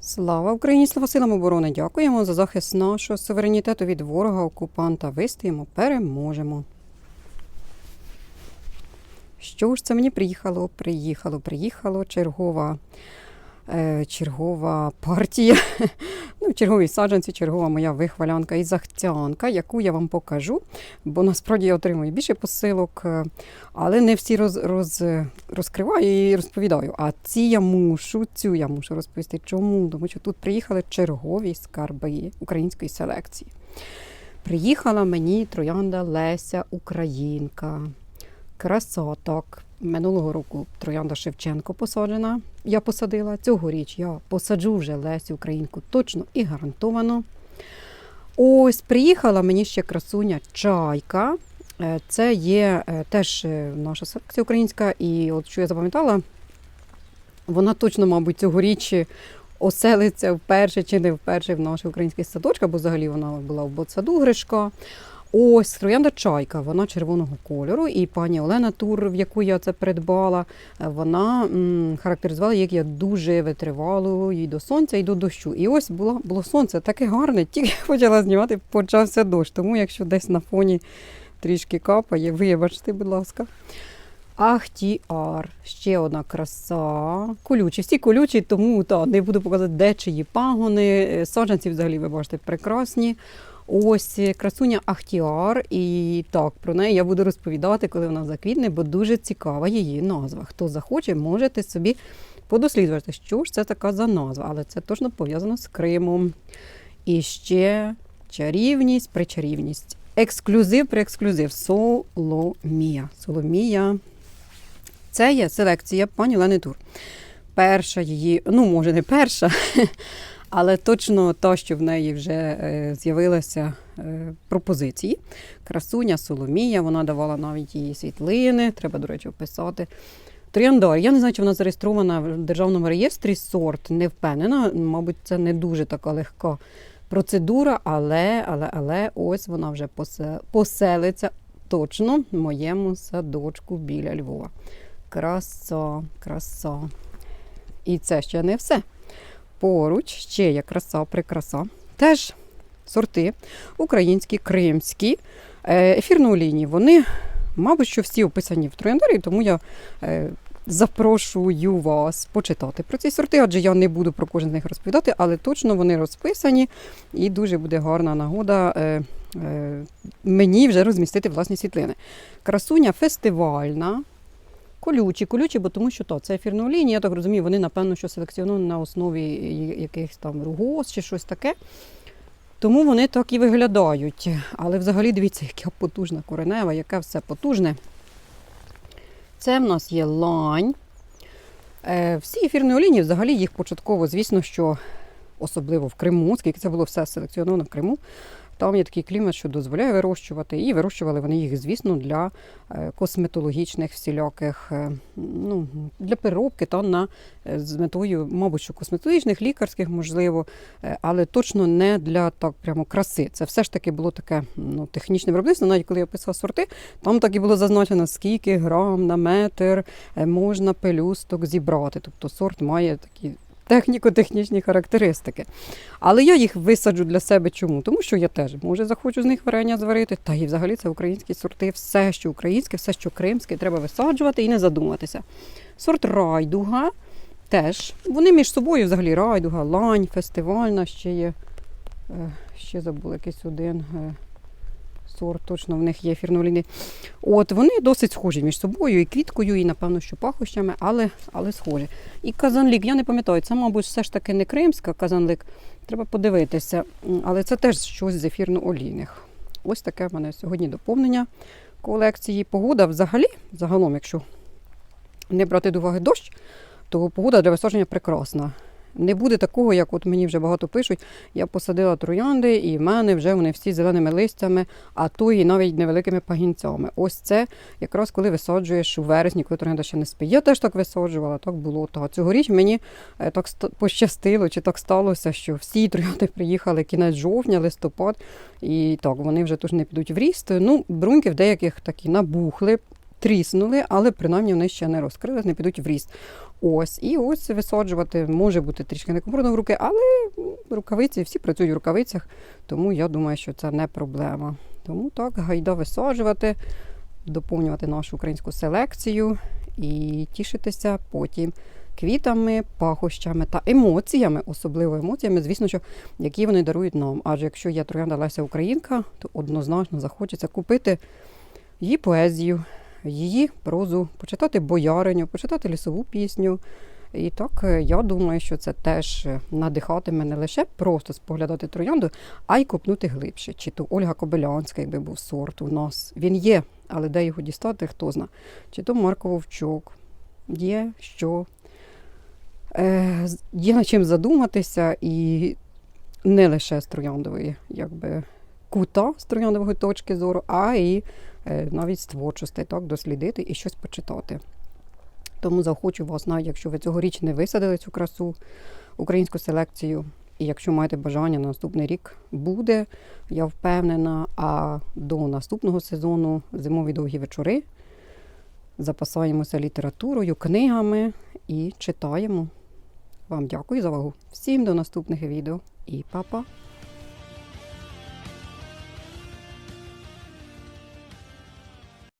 Слава Україні, слава силам оборони! Дякуємо за захист нашого суверенітету від ворога, окупанта. Вистоїмо, переможемо. Що ж це мені приїхало? Приїхало, приїхало чергова, чергова партія. ну, чергові саджанці, чергова моя вихвалянка і захтянка, яку я вам покажу, бо насправді я отримую більше посилок, е, але не всі роз, роз, розкриваю і розповідаю. А ці я мушу, цю я мушу розповісти. Чому? Тому що тут приїхали чергові скарби української селекції. Приїхала мені троянда Леся Українка. Красоток. Минулого року троянда Шевченко посаджена. Я посадила. Цьогоріч я посаджу вже Лесю Українку точно і гарантовано. Ось приїхала мені ще красуня чайка. Е, Це є е, теж е, наша селекція українська, і от що я запам'ятала, вона точно, мабуть, цьогоріч оселиться вперше чи не вперше в наших українських садочках, бо взагалі вона була в ботсаду Гришка. Ось троянда чайка, вона червоного кольору. І пані Олена Тур, в яку я це придбала, е, вона м, характеризувала, як я дуже витривалу і до сонця, і до дощу. І ось було, було сонце таке гарне, тільки я почала знімати, почався дощ. Тому якщо десь на фоні трішки капає, вибачте, будь ласка. Ахтіар, ще одна краса. Колючі, всі колючі, тому та, не буду показувати, де чиї пагони. Е, Саджанці взагалі, ви бачите, прекрасні. Ось красуня Ахтіар, і так про неї я буду розповідати, коли вона заквітне, бо дуже цікава її назва. Хто захоче, можете собі подосліджувати, що ж це така за назва, але це точно пов'язано з Кримом. І ще чарівність, причарівність. Ексклюзив при ексклюзив. Соломія. Соломія. Це є селекція пані Лени Тур. Перша її, ну, може, не перша, але точно та, що в неї вже е, з'явилися е, пропозиції. Красуня Соломія, вона давала навіть її світлини, треба, до речі, описати. Трояндар. Я не знаю, чи вона зареєстрована в державному реєстрі сорт, не впевнена. Мабуть, це не дуже така легка процедура, але, але, але ось вона вже поселиться точно в моєму садочку біля Львова. Краса, краса. І це ще не все. Поруч ще є краса, прикраса. Теж сорти українські, кримські, е, ефірної лінії. Вони, мабуть, що всі описані в трояндарі, тому я е, запрошую вас почитати про ці сорти, адже я не буду про кожен з них розповідати, але точно вони розписані і дуже буде гарна нагода е, мені вже розмістити власні світлини. Красуня фестивальна. Колючі, колючі, бо тому що то, це ефірна лінія, я так розумію, вони, напевно, що селекціоновані на основі якихось там ругос чи щось таке. Тому вони так і виглядають. Але взагалі дивіться, яка потужна коренева, яке все потужне. Це в нас є лань. Е, Всі ефірні олійні, взагалі їх початково, звісно, що особливо в Криму, оскільки це було все селекціоновано в Криму. Там є такий клімат, що дозволяє вирощувати, і вирощували вони їх, звісно, для е, косметологічних всіляких, е, ну, для переробки та на е, з метою, мабуть, що косметологічних, лікарських, можливо, але точно не для так прямо краси. Це все ж таки було таке ну, технічне виробництво. Навіть коли я писала сорти, там так і було зазначено, скільки грам на метр можна пелюсток зібрати. Тобто сорт має такі техніко-технічні характеристики. Але я їх висаджу для себе чому? Тому що я теж може захочу з них варення зварити. Та і взагалі це українські сорти, все, що українське, все, що кримське, треба висаджувати і не задумуватися. Сорт райдуга теж. Вони між собою взагалі райдуга, лань, фестивальна, ще є. е, Ще забула якийсь один е, сорт, точно в них є фірноліни. От вони досить схожі між собою, і квіткою, і напевно, що пахощами, але, але схожі. І казанлік, я не пам'ятаю, це, мабуть, все ж таки не кримська казанлик. Треба подивитися. Але це теж щось з ефірно-олійних. Ось таке в мене сьогодні доповнення колекції. Погода взагалі, загалом, якщо не брати до уваги дощ, то погода для висадження прекрасна. Не буде такого, як от мені вже багато пишуть. Я посадила троянди, і в мене вже вони всі зеленими листями, а то і навіть невеликими пагінцями. Ось це якраз коли висаджуєш у вересні, коли троянда ще не спить. Я теж так висаджувала, так було. Та цьогоріч мені е, так пощастило, чи так сталося, що всі троянди приїхали кінець жовтня, листопад, і так вони вже теж не підуть в ріст. Ну, бруньки деяких такі набухли. Тріснули, але принаймні вони ще не розкрились, не підуть в ріст. Ось, і ось висаджувати може бути трішки некомфортно в руки, але рукавиці всі працюють в рукавицях, тому я думаю, що це не проблема. Тому так, гайда висаджувати, доповнювати нашу українську селекцію і тішитися потім квітами, пахощами та емоціями, особливо емоціями, звісно, що які вони дарують нам. Адже якщо є троянда Леся Українка, то однозначно захочеться купити її поезію, її прозу, почитати бояриню, почитати лісову пісню. І так е, я думаю, що це теж е, надихатиме не лише просто споглядати троянду, а й копнути глибше. Чи то Ольга Кобилянська, якби був сорт у нас. Він є, але де його дістати, хто зна. Чи то Марко Вовчок. Є що. Е, є над чим задуматися, і не лише з трояндової, якби кута з трояндової точки зору, а і навіть з творчості, так, дослідити і щось почитати. Тому захочу вас, навіть якщо ви цьогоріч не висадили цю красу, українську селекцію, і якщо маєте бажання, на наступний рік буде, я впевнена. А до наступного сезону зимові довгі вечори запасаємося літературою, книгами і читаємо. Вам дякую за увагу. Всім до наступних відео і па-па!